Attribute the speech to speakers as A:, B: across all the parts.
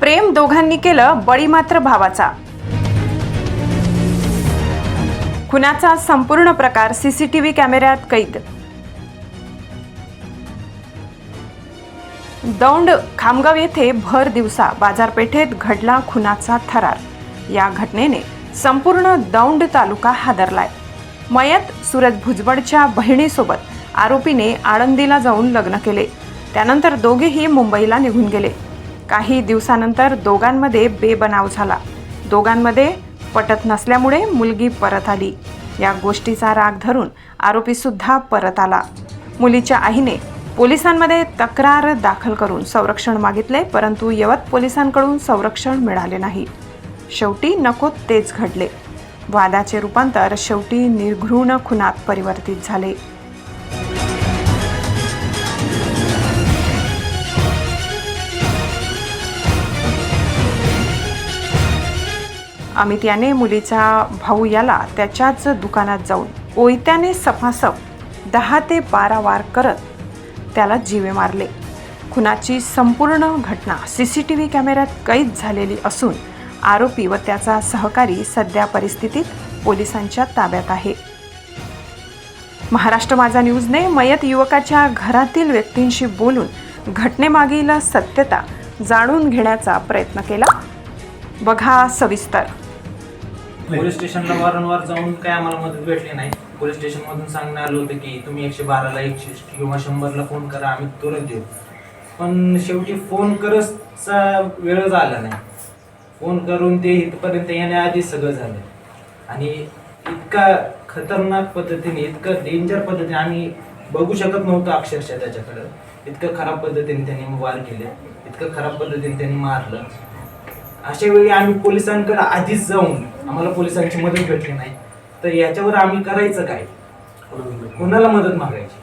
A: प्रेम दोघांनी केलं बळी मात्र भावाचा. खुनाचा संपूर्ण प्रकार सीसीटीव्ही कॅमेऱ्यात कैद. दौंड खामगाव येथे भर दिवसा बाजारपेठेत घडला खुनाचा थरार. या घटनेने संपूर्ण दौंड तालुका हादरलाय. मयत सूरज भुजबळच्या बहिणीसोबत आरोपीने आळंदीला जाऊन लग्न केले. त्यानंतर दोघेही मुंबईला निघून गेले. काही दिवसानंतर दोघांमध्ये बेबनाव झाला. दोघांमध्ये पटत नसल्यामुळे मुलगी परत आली. या गोष्टीचा राग धरून आरोपीसुद्धा परत आला. मुलीच्या आईने पोलिसांमध्ये तक्रार दाखल करून संरक्षण मागितले परंतु यवत पोलिसांकडून संरक्षण मिळाले नाही. शेवटी नको तेच घडले. वादाचे रूपांतर शेवटी निर्घृण खुनात परिवर्तित झाले. अमित याने मुलीचा भाऊ याला त्याच्याच दुकानात जाऊन ओयत्याने सफासफ दहा ते बारा वार करत त्याला जीवे मारले. खुनाची संपूर्ण घटना सी सी टी व्ही कॅमेऱ्यात कैद झालेली असून आरोपी व त्याचा सहकारी सध्या परिस्थितीत पोलिसांच्या ताब्यात आहे. महाराष्ट्र माझा न्यूजने मयत युवकाच्या घरातील व्यक्तींशी बोलून घटनेमागील सत्यता जाणून घेण्याचा प्रयत्न केला. बघा सविस्तर.
B: पोलीस स्टेशनला वारंवार जाऊन काय आम्हाला मदत भेटली नाही. पोलीस स्टेशन मधून सांगण्यात आलं होतं की तुम्ही एकशे बाराला एकशे किंवा शंभरला फोन करा आम्ही तुरंत देऊ पण शेवटी फोन करसचा वेळच आला नाही. फोन करून ते इथपर्यंत येण्याआधी सगळं झालं. आणि इतका खतरनाक पद्धतीने इतकं डेंजर पद्धतीने आम्ही बघू शकत नव्हतो अक्षरशः त्याच्याकडं. इतकं खराब पद्धतीने त्यांनी वार केले इतकं खराब पद्धतीने त्यांनी मारलं. अशा वेळी आम्ही पोलिसांकडे आधीच जाऊन आम्हाला पोलिसांची मदत भेटली नाही. तर याच्यावर आम्ही करायचं काय? कोणाला मदत मागायची?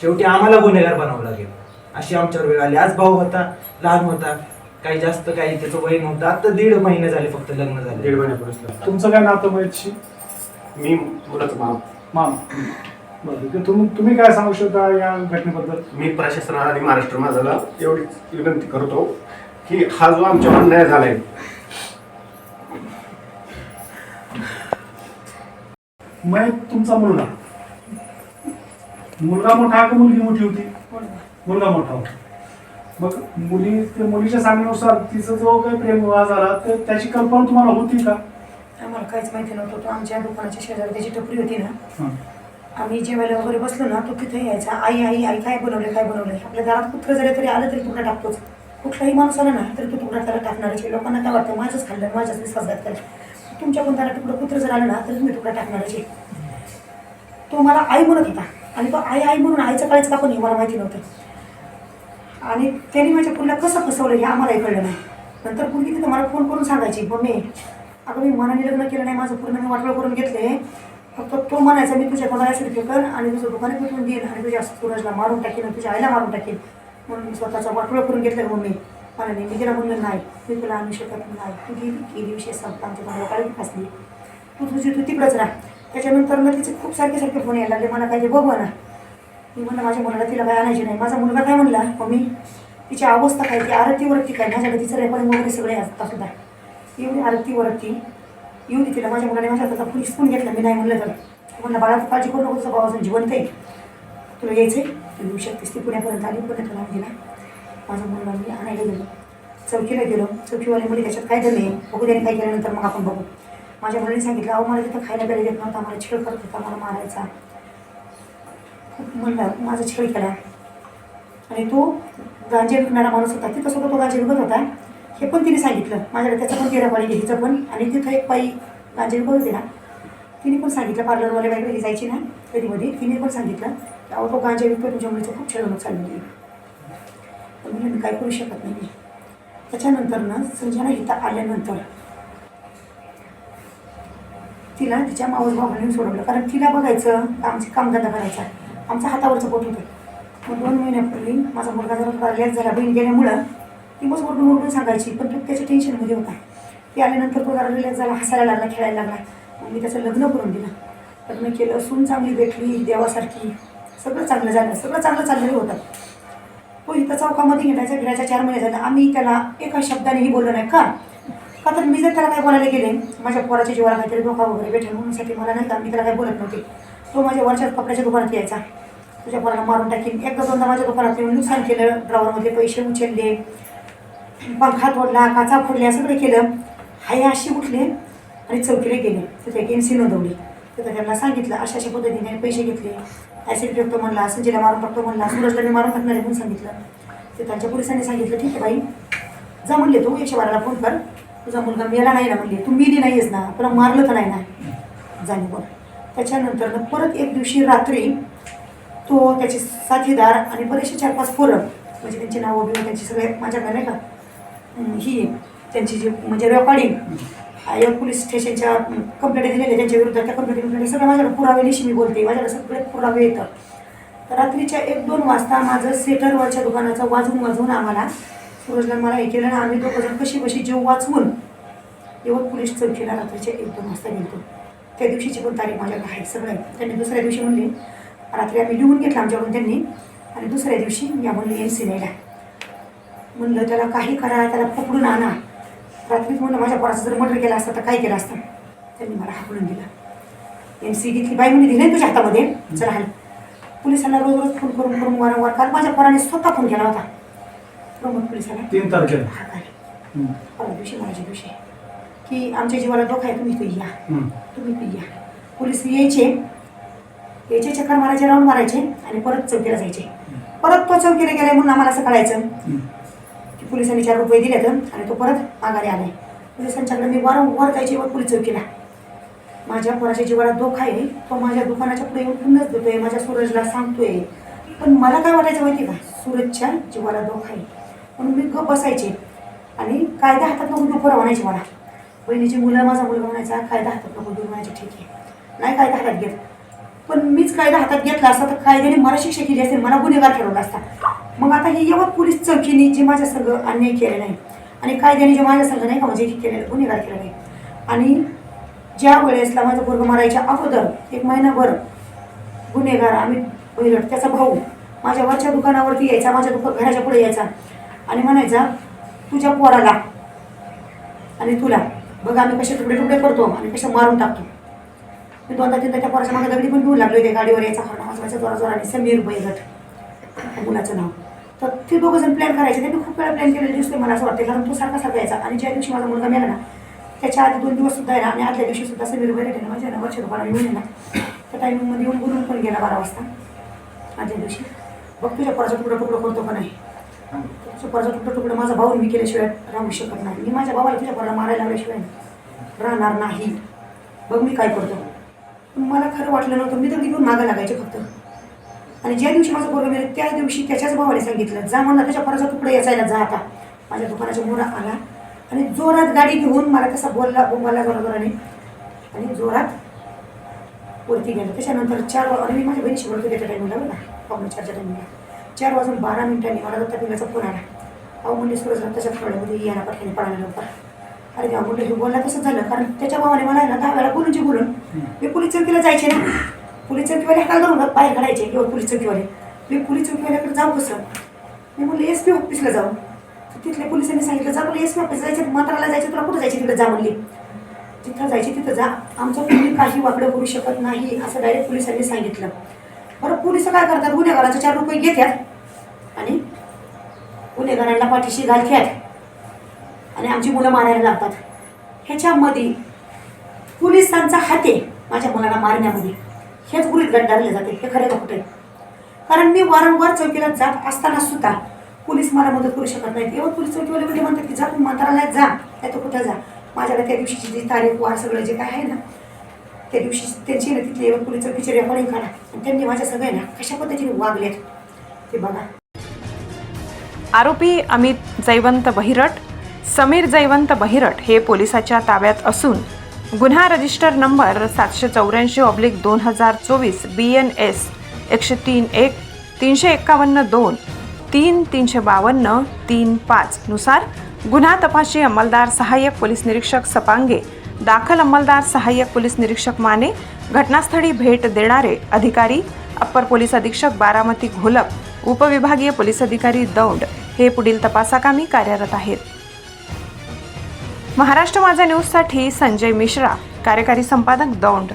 B: शेवटी आम्हाला गुन्हेगार बनावं लागेल. अशी आमच्यावर वेळ आली. आज भाऊ होता लहान होता. काही जास्त काही त्याचं वय नव्हतं. आता दीड महिने झाले फक्त लग्न झाले.
C: दीड महिन्यापूर्वी
D: तुमचं काय नातं महेशशी
C: मी मुलाचं मामा.
D: मामा. बरं तर तुम्ही तुम्ही काय सांगू शकता या घटनेबद्दल?
C: मी प्रशासनाला आणि महाराष्ट्र माझाला एवढीच विनंती करतो की हा जो आमच्यावर अन्याय झालाय
D: महेश तुमचा मुलगा. मुलगा मोठा का मुलगी मोठी होती? मुलगा मोठा होता. मग मुली ते मुलीच्या सांगण्यानुसार तिचा जो काही प्रेमविवाह झाला तर त्याची कल्पना तुम्हाला होती का?
E: आम्हाला काहीच माहिती नव्हतं. तो आमच्या दुकानाच्या शेजारी त्याची टपरी होती ना. आम्ही जेवायला वगैरे बसलो ना तो तिथे यायचा आई आई आई काय बनवले काय बनवले आपल्या दारात कुत्र जरी तरी आलं तरी तुकडा टाकतोच. कुठलाही माणूस आला ना तरी तो तुकडा त्याला टाकणारच. लोकांना काय वाटतं माझंच खाल्लं माझ्याच विश्वासघात केला. तुमच्या पण दारात तुकडं कुत्र जर आलं ना तरी तुम्ही तुकडा टाकणारच तो मला आई म्हणत होता. आणि तो आई आई म्हणून आईचं काळीच का पण हे मला माहिती नव्हतं. आणि त्यांनी माझ्या पुरीला कसं फसवलं हे आम्हालाही कळलं नाही. नंतर मुलगी तिथं मला फोन करून सांगायची मम्मी अगं मी मनाने लग्न केलं नाही माझं पूर्ण मी वाटवळ करून घेतले फक्त तो म्हणायचा मी तुझ्या कोणाला सुरके कर आणि तुझं दुकाने पेटवून देईन आणि तुझ्या सूरजला मारून टाकेन आणि तुझ्या आईला मारून टाकेन. म्हणून मी स्वतःचा वाटवळ करून घेतलं मम्मी. नाही मी तिला म्हणलं नाही मी तुला आणू शकत नाही. तू गेली गेली विषय संपला आमच्या काळी फसली. तू तुझी तू तिकडंच राह. त्याच्यानंतर मग तिचे खूप सारखे सारखे फोन यायला लागले. मला काही ते बघू ना. मी म्हणलं माझ्या मुलाला तिला काय आणायची नाही. माझा मुलगा काय म्हणला मम्मी तिची अवस्था काय? ती आरतीवरती काय? माझ्याकडे तिचं रेकॉर्डिंग वगैरे सगळे असतात सुद्धा. एवढी आरतीवरती? येऊ दे तिला माझ्या मुलाने माझ्या हाताचा फुल पण घेतला मी नाही म्हणलं तर. म्हणलं बाळा तू काळजी करू नको तुझं भावाचं जिवंत आहे. तुला यायचं आहे तू येऊ शकतेस. ती पुण्यापर्यंत आली पुण्यात तुला. दिला माझा मुलगा मी आणायला गेलो. चौकीला गेलो. चौकीवाले मुली त्याच्यात काय झाले बघू त्याने काय केल्यानंतर मग आपण बघू. माझ्या मुलाने सांगितलं अहो मला तिथं खायला प्यायला देत नव्हता. मला छेड करत होता. मला मारायचा. म्हणला माझा छेड केला. आणि तो गांजे विकणारा माणूस होता तिथं तो गांजे विकत होता. हे पण तिने सांगितलं. माझ्याकडे त्याचं पण तेरा पाणी हिचं पण. आणि तिथं एक बाई गांजे विकत होती ना तिने पण सांगितलं पार्लरवाल्या बाईकडे जायची ना कधीमध्ये तिने पण सांगितलं की अहो तो गांजे विकतो तुझ्या मुलीचं खूप छळवणूक चालली आहे. म्हणलं मी काय करू शकत नाही. त्याच्यानंतर ना संजना इथं आल्यानंतर तिला तिच्या मावस भावाने सोडवलं. कारण तिला बघायचं का कामधंदा करायचा. आमचा हातावरचं पोट होतं. मग दोन महिन्यापूर्वी माझा मुलगा जरा लेट झाला बहीण गेल्यामुळं ती बस ओरडून ओरडून सांगायची पण तो त्याच्या टेन्शनमध्ये होता. ती आल्यानंतर तो जरा रिलॅक्स झाला हसायला लागला खेळायला लागला. मग मी त्याचं लग्न करून दिलं. लग्न केलं सून चांगली भेटली देवासारखी. सगळं चांगलं झालं सगळं चांगलं चाललेलं होतं. तो इथं चौकामध्ये घेण्याचा फिरायचा चार महिने झाला. आम्ही त्याला एका शब्दानेही बोललो नाही. का? का तर मी जर त्याला काय बोलायला गेले माझ्या पोराच्या जीवाला काहीतरी धोका वगैरे भेटेल म्हणूनसाठी मला नाही का मी त्याला काय बोलत नव्हते. तो माझ्या वरच्या कपड्याच्या दुकानात यायचा. तुझ्या पोराला मारून टाकीन. एकदा दोनदा माझ्या दुकानात येऊन नुकसान केलं. ड्रावरमध्ये पैसे उचलले. पंखा तोडला काचा फोडल्या सगळं केलं. हाय अशी उठले आणि चौकीला गेले. तिथे एक एम सी नोंदवली. तिथं त्यांना सांगितलं अशा अशा पद्धतीने पैसे घेतले. ॲसिड फेकतो म्हणला संजयला मारून टाकतो म्हणला सूरजला मी मारून टाकणार म्हणून सांगितलं. ते त्यांच्या पोलिसांनी सांगितलं ठीक आहे बाई. जा म्हणले तू एकशे बाराला फोन कर. तुझा मुलगा मेला नाही ना म्हणले. तू मिली नाही आहेस ना. तुला मारलं तर नाही ना. जाणे बोला त्याच्यानंतर परत एक दिवशी रात्री तो त्याचे साथीदार आणि बरेचसे चार पाच पोरं म्हणजे त्यांची नावं बिवं त्यांची सगळे माझ्याकडे नाही का? ही त्यांची जी म्हणजे रेकॉर्डिंग या पोलीस स्टेशनच्या कंप्लेंट दिलेल्या त्यांच्या विरुद्ध त्या कंप्लेंट कंप्लेंट सगळं माझ्याकडे पुराव्यानिशी मी बोलते. माझ्याकडे सगळे पुरावे येतं तर रात्रीच्या एक दोन वाजता माझं सेटरवरच्या दुकानाचं वाजून वाजवून आम्हाला सूरजला मला हे केलं ना आम्ही दोघं जण कशी कशी जीव वाचवून येऊन पोलीस चौकीला रात्रीच्या एक दोन वाजता गेलो त्या दिवशीची पण तारीख माझ्याकडे आहे सगळं आहे. त्यांनी दुसऱ्या दिवशी म्हणले रात्री आम्ही लिहून घेतलं आमच्याकडून त्यांनी आणि दुसऱ्या दिवशी या म्हणले एम सी न्यायला म्हणलं त्याला काही करा त्याला पकडून आणा. रात्रीच म्हणलं माझ्या पोराचं जर मर्डर केलं असतं तर काय केलं असतं? त्यांनी मला हाकलून दिलं. एम सी घेतली. बाई म्हणजे दिली ना तुझ्या हातामध्ये? चला हाल. पोलिसांना रोज रोज फोन करून करून वारंवार काल माझ्या पोराने स्वतः फोन केला होता. प्रमुख पोलिसाला
D: तीन तारखेला.
E: हा काय. परवा दिवशी माझ्या दिवशी. की आमच्या जीवाला धोका आहे तुम्ही इथं या. तुम्ही इथं या. पोलीस यायचे. यायचे चक्कर मारायचे राऊंड मारायचे आणि परत चौकीला जायचे. परत तो चौकीला गेलाय म्हणून आम्हाला असं कळायचं. की पोलिसांनी चार रुपये दिलेत आणि तो परत माघारी आलाय. पोलिसांच्याकडे मी वारंवार जायचे व पोलीस चौकीला. माझ्या पोराच्या जीवाला धोका आहे. तो माझ्या दुकानाच्या पुढे पुन्हाच देतोय माझ्या सूरजला सांगतोय. पण मला काय वाटायचं माहिती का? सूरजच्या जीवाला धोका आहे. म्हणून मी गप बसायचे आणि कायदा हातात नको देऊ पोरं म्हणायचे मला. बहिणीची मुलं माझा मुलगा म्हणायचा कायदा हातात नको दूर म्हणायचे ठीक आहे. नाही कायदा हातात घेत. पण मीच कायदा हातात घेतला असता तर कायद्याने मला शिक्षा केली असते मला गुन्हेगार ठरवला असता. मग आता हे यवत पोलीस चौकीने जे माझ्या संघ अन्याय केलेला नाही आणि कायद्याने जे माझ्या संघ नाही का म्हणजे हे केलेलं गुन्हेगार केला नाही आणि ज्या वेळेसला माझं पोरग मारायच्या अगोदर एक महिनाभर गुन्हेगार आम्ही बैरट त्याचा भाऊ माझ्या वरच्या दुकानावरती यायचा माझ्या दुकान घराच्या पुढे यायचा आणि म्हणायचा तुझ्या पोराला आणि तुला बघ आम्ही कसे तुकडे तुकडे करतो आणि कसे मारून टाकतो. मी दोनदा तीनदा त्या पोराच्या मागे दगडी पण घेऊन लागलो त्या गाडीवर यायचा हरणा वाजवायचा जोरा जोराने समीर बैगट मुलाचं नाव. तर ते दोघं जण प्लॅन करायचे. त्यांनी खूप वेळा प्लॅन केलेले दिसते मला असं वाटतं कारण तो सारखा सारखा यायचा. आणि ज्या दिवशी माझा मुलगा मेला ना त्याच्या आधी दोन दिवस सुद्धा आहे आणि आदल्या दिवशी सुद्धा समीर बैगट आहे ना माझ्या ना वर्ष येऊन येणार त्या टायमिंगमध्ये येऊन बोलून पण गेला बारा वाजता. आदल्या दिवशी. बघ तुझ्या पोराचा तुकडा तुकडं करतो पण नाही? सुपारचा तुकडा तुकडा माझा भाऊ मी केल्याशिवाय राहू शकत नाही. मी माझ्या भावाला तुझ्या पोराला मारायला लावल्याशिवाय राहणार नाही. बघ मी काय करतो. पण मला खरं वाटलं नव्हतं. मी तर घेऊन मागं लागायचे फक्त. आणि ज्या दिवशी माझं पोरगं मिळेल त्या दिवशी त्याच्याच भावाने सांगितलं जा म्हणला त्याच्या पोराचा तुकडा याचायला जा आता. माझ्या दुकानाच्या मोरा आला. आणि जोरात गाडी घेऊन मला तसा बोलला बोंबाला जोरा जोराने आणि जोरात वरती गेलं. त्याच्यानंतर चार आणि मी माझ्या बहिणीशी बोलतो त्याच्या टायमिंगला बघा पाहुणे चारच्या टायमिंगला चार वाजून बारा मिनिटांनी मला दत्ता पिंगाचा फोन आला. अहो म्हणजे सूरज रक्ताच्या थोड्यामध्ये याला पटक्याने पळाला लवकर. अरे तेव्हा म्हणलं हे बोलला तसंच झालं कारण त्याच्या भावाने मला आहे ना दहा वेळा बोलूनची बोलून मी पोलीस चौकीला जायचे ना. पोलीस चौकीवाले हाकाल करून बाहेर काढायचे किंवा पोलीस चौकीवाले. मी पोलीस चौकीवाल्याकडे जाऊ कसं मी म्हणलं एस पी ऑफिसला जाऊ. तिथल्या पोलिसांनी सांगितलं जा मला एस पी ऑफिस जायचं मंत्राला जायचं तुला कुठं जायचं तिकडे जा म्हणली. जिथं जायचे तिथं जा. आमचं कोणी काही वाकडं करू शकत नाही असं डायरेक्ट पोलिसांनी सांगितलं. बरं पोलीस काय करतात? गुन्हेगाराचे चार रुपये घेतात आणि गुन्हेगारांना पाठीशी घालतात आणि आमची मुलं मारायला लागतात. ह्याच्यामध्ये पोलिसांचा हाते माझ्या मुलांना मारण्यामध्ये हेच गुरीत धरले जाते. हे खरे खोटे? कारण मी वारंवार चौकीला जात असताना सुद्धा पोलीस मला मदत करू शकत नाहीत. एवढं पोलीस चौकीवाले म्हणजे म्हणतात की जा तू मंत्रालयात जा नाही तर कुठं जा. माझ्याकडे त्या दिवशीची जी तारीख वार सगळं जे काय आहे ना त्या दिवशी त्यांची ना तिथले एवढं पोलीस रेकॉर्डिंग आणि त्यांनी माझ्या सगळ्यांना कशा पद्धतीने वागलेत ते बघा.
A: आरोपी अमित जयवंत बहिरट समीर जयवंत बहिरट हे पोलिसाच्या ताब्यात असून गुन्हा रजिस्टर नंबर सातशे चौऱ्याऐंशी ऑब्लिक दोन हजार चोवीस बी एन एस एकशे तीन एक तीनशे एक्कावन्न दोन तीन तीनशे बावन्न तीन पाचनुसार गुन्हा तपाशी अंमलदार सहाय्यक पोलीस निरीक्षक सपांगे दाखल अंमलदार सहाय्यक पोलीस निरीक्षक माने घटनास्थळी भेट देणारे अधिकारी अप्पर पोलीस अधीक्षक बारामती घोलप उपविभागीय पोलीस अधिकारी दौंड हे पुढील तपासाकामी कार्यरत आहेत. महाराष्ट्र माझा न्यूजसाठी संजय मिश्रा कार्यकारी संपादक दौंड.